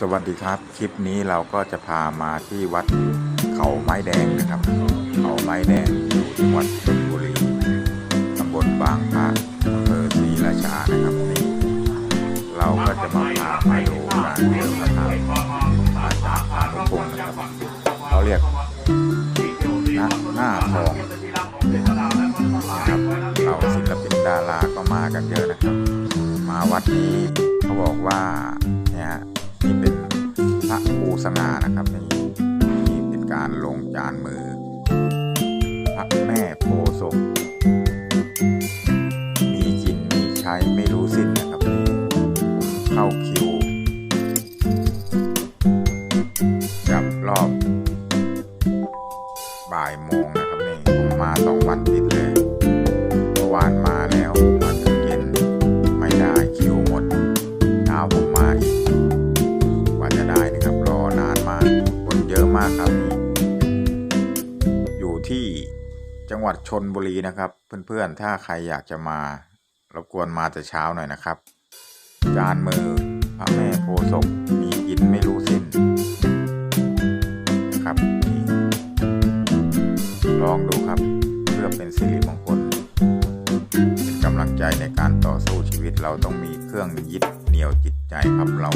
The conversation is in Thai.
สวัสดีครับ คลิปนี้เราก็จะพามาที่วัดเขาไม้แดงนะครับ เขาไม้แดงอยู่จังหวัดชลบุรีตำบลบางพระอำเภอศรีราชานะครับนี่เราก็จะมาพาไปดูการเดินพระธาตุมาจากพานุพงนะครับเขาเรียกน้าหน้าทองนะครับเราศิลปินดาราก็มากันเยอะนะครับ มาวัดนี้เขาบอกว่าเนี่ย สง่านะครับนี่นี่เป็นการลงจานมือ พระแม่โพธิ์ศพมีกินมีใช้ไม่รู้สิ้นนะครับนี่เข้าคิวกับรอบ บ่ายโมงนะครับนี่ผมมาสองวันติดเลย 5 ครับ อยู่ที่จังหวัดชนบุรีนะครับ เพื่อนๆ ถ้าใครอยากจะมารบกวนมาแต่เช้าหน่อยนะครับ จานมือพระแม่โพศพมีกินไม่รู้สิ้นนะครับลองดูครับเพื่อเป็นสิริมงคลเป็นกำลังใจในการต่อสู้ชีวิตเราต้องมีเครื่องยึดเหนี่ยวจิตใจครับเรา